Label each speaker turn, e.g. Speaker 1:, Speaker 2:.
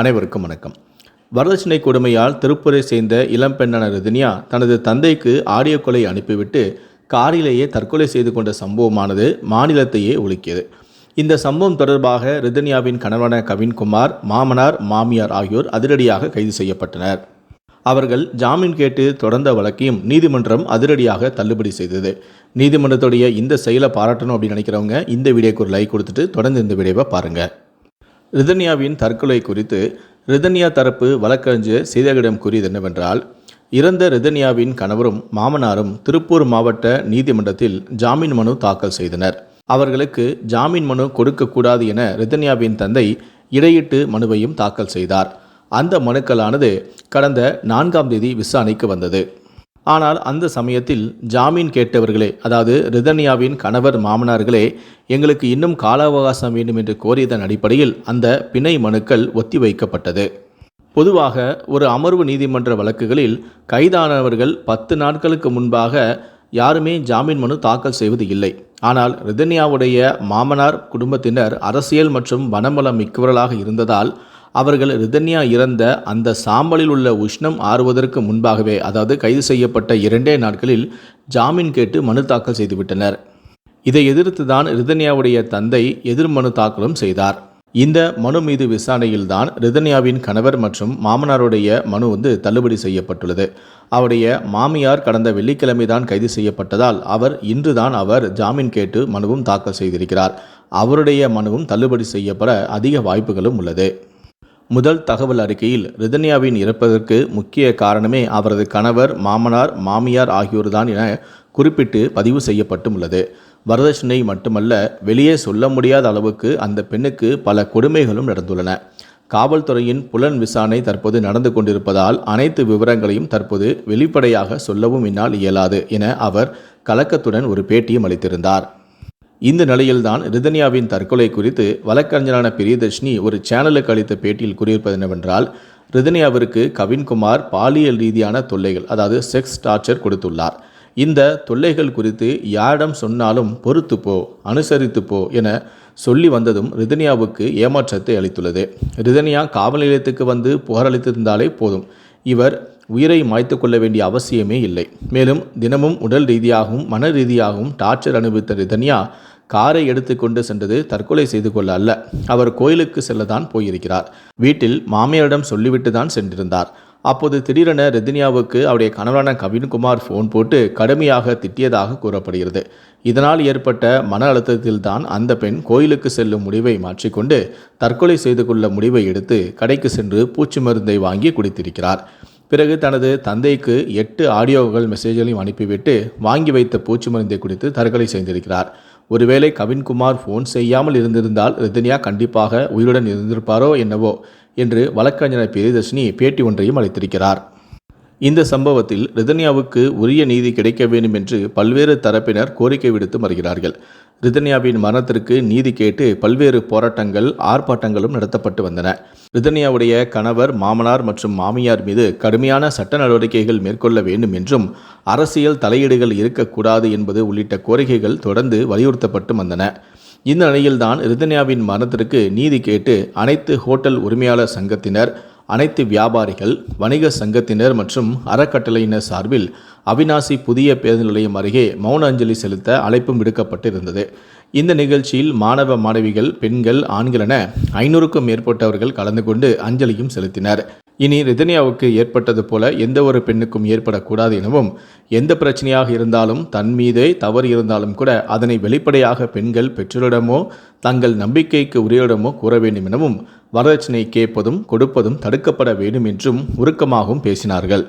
Speaker 1: அனைவருக்கும் வணக்கம். வரதட்சணை கொடுமையால் திருப்பூரை சேர்ந்த இளம்பெண்ணான ரிதன்யா தனது தந்தைக்கு ஆடியோ கொலை அனுப்பிவிட்டு காரிலேயே தற்கொலை செய்து கொண்ட சம்பவமானது மாநிலத்தையே உலுக்கியது இந்த சம்பவம் தொடர்பாக ரிதன்யாவின் கணவன கவின்குமார் மாமனார் மாமியார் ஆகியோர் அதிரடியாக கைது செய்யப்பட்டனர். அவர்கள் ஜாமீன் கேட்டு தொடர்ந்த வழக்கையும் நீதிமன்றம் அதிரடியாக தள்ளுபடி செய்தது. நீதிமன்றத்துடைய இந்த செயலை பாராட்டணும் அப்படின்னு நினைக்கிறவங்க இந்த வீடியோக்கு ஒரு லைக் கொடுத்துட்டு தொடர்ந்து இந்த வீடியோவை பாருங்கள் ரிதன்யாவின் தற்கொலை குறித்து ரிதன்யா தரப்பு வழக்கறிஞர் சீதகிடம் கூறியது என்னவென்றால் இறந்த ரிதன்யாவின் கணவரும் மாமனாரும் திருப்பூர் மாவட்ட நீதிமன்றத்தில் ஜாமீன் மனு தாக்கல் செய்தனர். அவர்களுக்கு ஜாமீன் மனு கொடுக்கக்கூடாது என ரிதன்யாவின் தந்தை இடையிட்டு மனுவையும் தாக்கல் செய்தார். அந்த மனுக்களானது கடந்த நான்காம் தேதி விசாரணைக்கு வந்தது. ஆனால் அந்த சமயத்தில் ஜாமீன் கேட்டவர்களே அதாவது ரிதன்யாவின் கணவர் மாமனார்களே எங்களுக்கு இன்னும் கால அவகாசம் வேண்டும் என்று கோரியதன் அடிப்படையில் அந்த பிணை மனுக்கள் ஒத்திவைக்கப்பட்டது பொதுவாக ஒரு அமர்வு நீதிமன்ற வழக்குகளில் கைதானவர்கள் பத்து நாட்களுக்கு முன்பாக யாருமே ஜாமீன் மனு தாக்கல் செய்வது இல்லை. ஆனால் ரிதன்யாவுடைய மாமனார் குடும்பத்தினர் அரசியல் மற்றும் வனமலம் மிக்கவர்களாக இருந்ததால் அவர்கள் ரிதன்யா இறந்த அந்த சாம்பலில் உள்ள உஷ்ணம் ஆறுவதற்கு முன்பாகவே அதாவது கைது செய்யப்பட்ட இரண்டே நாட்களில் ஜாமீன் கேட்டு மனு தாக்கல் செய்துவிட்டனர். இதை எதிர்த்து தான் ரிதன்யாவுடைய தந்தை எதிர் மனு தாக்கலும் செய்தார். இந்த மனு மீது விசாரணையில்தான் ரிதன்யாவின் கணவர் மற்றும் மாமனாருடைய மனு வந்து தள்ளுபடி செய்யப்பட்டுள்ளது. அவருடைய மாமியார் கடந்த வெள்ளிக்கிழமை தான் கைது செய்யப்பட்டதால் அவர் இன்றுதான் அவர் ஜாமீன் கேட்டு மனுவும் தாக்கல் செய்திருக்கிறார். அவருடைய மனுவும் தள்ளுபடி செய்யப்பட அதிக வாய்ப்புகளும் உள்ளது. முதல் தகவல் அறிக்கையில் ரிதன்யாவின் இறப்பதற்கு முக்கிய காரணமே அவரது கணவர் மாமனார் மாமியார் ஆகியோர்தான் என குறிப்பிட்டு பதிவு செய்யப்பட்டும் உள்ளது வரதட்சணை மட்டுமல்ல வெளியே சொல்ல முடியாத அளவுக்கு அந்த பெண்ணுக்கு பல கொடுமைகளும் நடந்துள்ளன. காவல்துறையின் புலன் விசாரணை தற்போது நடந்து கொண்டிருப்பதால் அனைத்து விவரங்களையும் தற்போது வெளிப்படையாக சொல்லவும் என்னால் இயலாது என அவர் கலக்கத்துடன் ஒரு பேட்டியும் அளித்திருந்தார். இந்த நிலையில்தான் ரிதன்யாவின் தற்கொலை குறித்து வழக்கறிஞரான பிரியதர்ஷினி ஒரு சேனலுக்கு அளித்த பேட்டியில் கூறியிருப்பது என்னவென்றால் ரிதன்யாவிற்கு கவின்குமார் பாலியல் ரீதியான தொல்லைகள் அதாவது செக்ஸ் டார்ச்சர் கொடுத்துள்ளார். இந்த தொல்லைகள் குறித்து யாரிடம் சொன்னாலும் பொறுத்து போ அனுசரித்து போ என சொல்லி வந்ததும் ரிதன்யாவுக்கு ஏமாற்றத்தை அளித்துள்ளது. ரிதன்யா காவல் நிலையத்துக்கு வந்து புகாரளித்திருந்தாலே போதும். இவர் உயிரை மாய்த்து கொள்ள வேண்டிய அவசியமே இல்லை. மேலும் தினமும் உடல் ரீதியாகவும் மன ரீதியாகவும் டார்ச்சர் அனுபவித்த ரிதன்யா காரை எடுத்துக்கொண்டு சென்றது தற்கொலை செய்து கொள்ள அல்ல. அவர் கோயிலுக்கு செல்லதான் போயிருக்கிறார். வீட்டில் மாமியாரிடம் சொல்லிவிட்டு தான் சென்றிருந்தார். அப்போது திடீரென ரெதினியாவுக்கு அவருடைய கணவரான கவின்குமார் ஃபோன் போட்டு கடுமையாக திட்டியதாக கூறப்படுகிறது. இதனால் ஏற்பட்ட மன அழுத்தத்தில்தான் அந்த பெண் கோயிலுக்கு செல்லும் முடிவை மாற்றிக்கொண்டு தற்கொலை செய்து கொள்ள முடிவை எடுத்து கடைக்கு சென்று பூச்சி மருந்தை வாங்கி குடித்திருக்கிறார். பிறகு தனது தந்தைக்கு எட்டு ஆடியோகள் மெசேஜ்களையும் அனுப்பிவிட்டு வாங்கி வைத்த பூச்சி மருந்தை குறித்து தற்கொலை செய்திருக்கிறார். ஒருவேளை கவின்குமார் ஃபோன் செய்யாமல் இருந்திருந்தால் ரிதன்யா கண்டிப்பாக உயிருடன் இருந்திருப்பாரோ என்னவோ என்று வழக்கறிஞர் பிரியதர்ஷினி பேட்டி ஒன்றையும் அளித்திருக்கிறார். இந்த சம்பவத்தில் ரிதன்யாவுக்கு உரிய நீதி கிடைக்க வேண்டும் என்று பல்வேறு தரப்பினர் கோரிக்கை விடுத்து வருகிறார்கள் ரிதன்யாவின் மரணத்திற்கு நீதி கேட்டு பல்வேறு போராட்டங்கள் ஆர்ப்பாட்டங்களும் நடத்தப்பட்டு வந்தன. ரிதன்யாவுடைய கணவர் மாமனார் மற்றும் மாமியார் மீது கடுமையான சட்ட நடவடிக்கைகள் மேற்கொள்ள வேண்டும் என்றும் அரசியல் தலையீடுகள் இருக்கக்கூடாது என்பது உள்ளிட்ட கோரிக்கைகள் தொடர்ந்து வலியுறுத்தப்பட்டு வந்தன. இந்த நிலையில்தான் ரிதன்யாவின் மரணத்திற்கு நீதி கேட்டு அனைத்து ஹோட்டல் உரிமையாளர் சங்கத்தினர் அனைத்து வியாபாரிகள் வணிக சங்கத்தினர் மற்றும் அறக்கட்டளையினர் சார்பில் அவினாசி புதிய பேருந்து நிலையம் அருகே மௌன அஞ்சலி செலுத்த அழைப்பும் விடுக்கப்பட்டிருந்தது. இந்த நிகழ்ச்சியில் மாணவ மாணவிகள் பெண்கள் ஆண்கள் என ஐநூறுக்கும் மேற்பட்டவர்கள் கலந்து கொண்டு அஞ்சலியும் செலுத்தினர். இனி ரிதன்யாவுக்கு ஏற்பட்டது போல எந்த ஒரு பெண்ணுக்கும் ஏற்படக்கூடாது எனவும் எந்த பிரச்சனையாக இருந்தாலும் தன் மீதே தவறு இருந்தாலும் கூட அதனை வெளிப்படையாக பெண்கள் பெற்றோரிடமோ தங்கள் நம்பிக்கைக்கு உரியரிடமோ கூற வேண்டும் எனவும் வரதட்சணை கேட்பதும் கொடுப்பதும் தடுக்கப்பட வேண்டும் என்றும் உருக்கமாகவும் பேசினார்கள்.